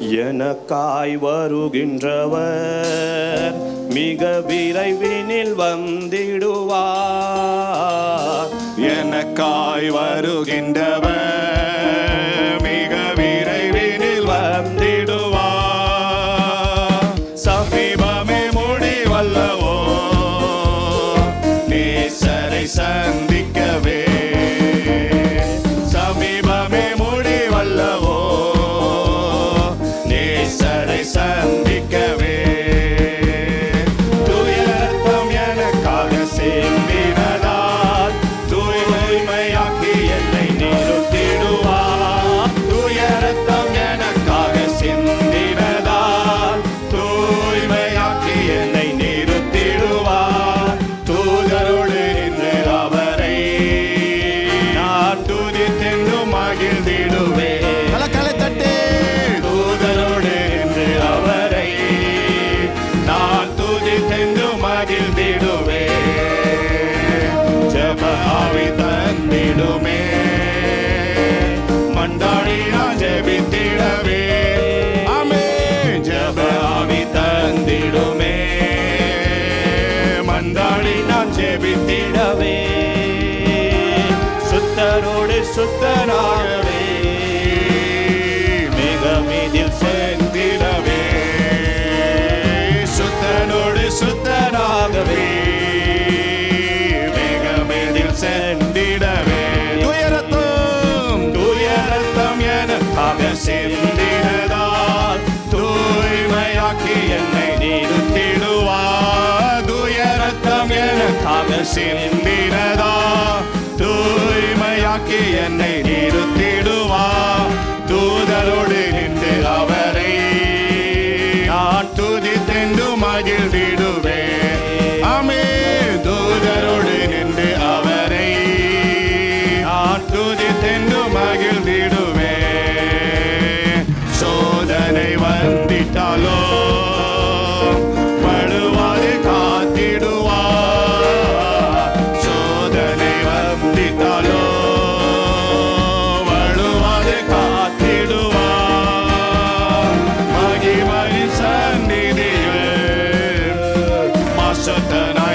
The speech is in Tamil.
எனக்காய் வருகின்றவர் மிக விரைவினில் வந்திடுவார். எனக்காய் வருகின்றவர் ஆவி தந்திடுமே மண்டாடி நான் ஜெபித்திடவே அமே ஜப ஆவி தந்திடுமே. மண்டாடி நான் ஜெபித்திடவே சுத்தரோடு சுத்தனாகவே. அவர் சிந்தினதா? தூய்மையாக்கி என்னை நிறுத்திடுவா? தூதரோடு tonight.